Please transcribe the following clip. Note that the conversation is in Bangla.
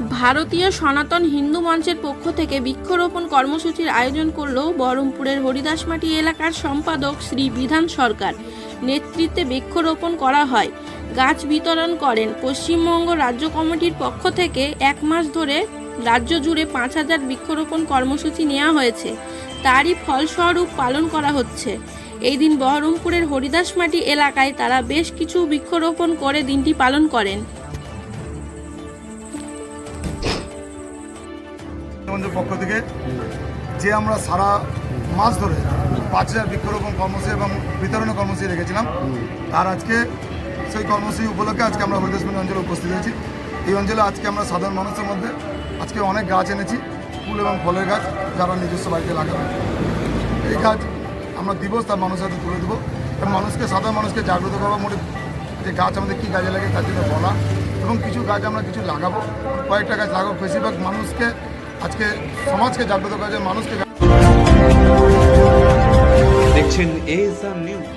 ভারতীয় সনাতন হিন্দু মঞ্চের পক্ষ থেকে বৃক্ষরোপণ কর্মসূচির আয়োজন করল বহরমপুরের হরিদাসমাটি এলাকার সম্পাদক শ্রী বিধান সরকার। নেতৃত্বে বৃক্ষরোপণ করা হয়। গাছ বিতরণ করেন পশ্চিমবঙ্গ রাজ্য কমিটির পক্ষ থেকে এক মাস ধরে রাজ্য জুড়ে পাঁচ হাজার বৃক্ষরোপণ কর্মসূচি নেওয়া হয়েছে। তারই ফলস্বরূপ পালন করা হচ্ছে। এই দিন বহরমপুরের হরিদাসমাটি এলাকায় তারা বেশ কিছু বৃক্ষরোপণ করে দিনটি পালন করেন। মঞ্চের পক্ষ থেকে যে আমরা সারা মাস ধরে পাঁচ হাজার বৃক্ষরোপণ কর্মসূচি এবং বিতরণের কর্মসূচি রেখেছিলাম। তার আজকে সেই কর্মসূচি উপলক্ষে আজকে আমরা হরিদাসমিনী অঞ্চলে উপস্থিত হয়েছি। এই অঞ্চলে আজকে আমরা সাধারণ মানুষের মধ্যে আজকে অনেক গাছ এনেছি, ফুল এবং ফলের গাছ যারা নিজস্ব বাড়িতে লাগাবে। এই গাছ আমরা দিবস তার মানুষের হাতে তুলে দেবো এবং মানুষকে, সাধারণ মানুষকে জাগ্রত করার মোটে যে গাছ আমাদের কী কাজে লাগে তার জন্য বলা। এবং কিছু গাছ আমরা কিছু লাগাবো। কয়েকটা গাছ লাগাবো। বেশিরভাগ মানুষকে আজকে সমাজকে জাগ্রত করার জন্য মানুষকে দেখছেন এস নিউজ।